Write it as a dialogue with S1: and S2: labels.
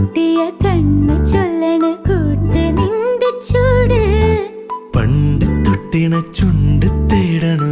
S1: പൊട്ടിയ കണ്ണ് ചൊല്ലണ കൂട്ട് നിന്റെ ചൂട്.
S2: പണ്ട് തൊട്ടിണ ചുണ്ട് തേടണ?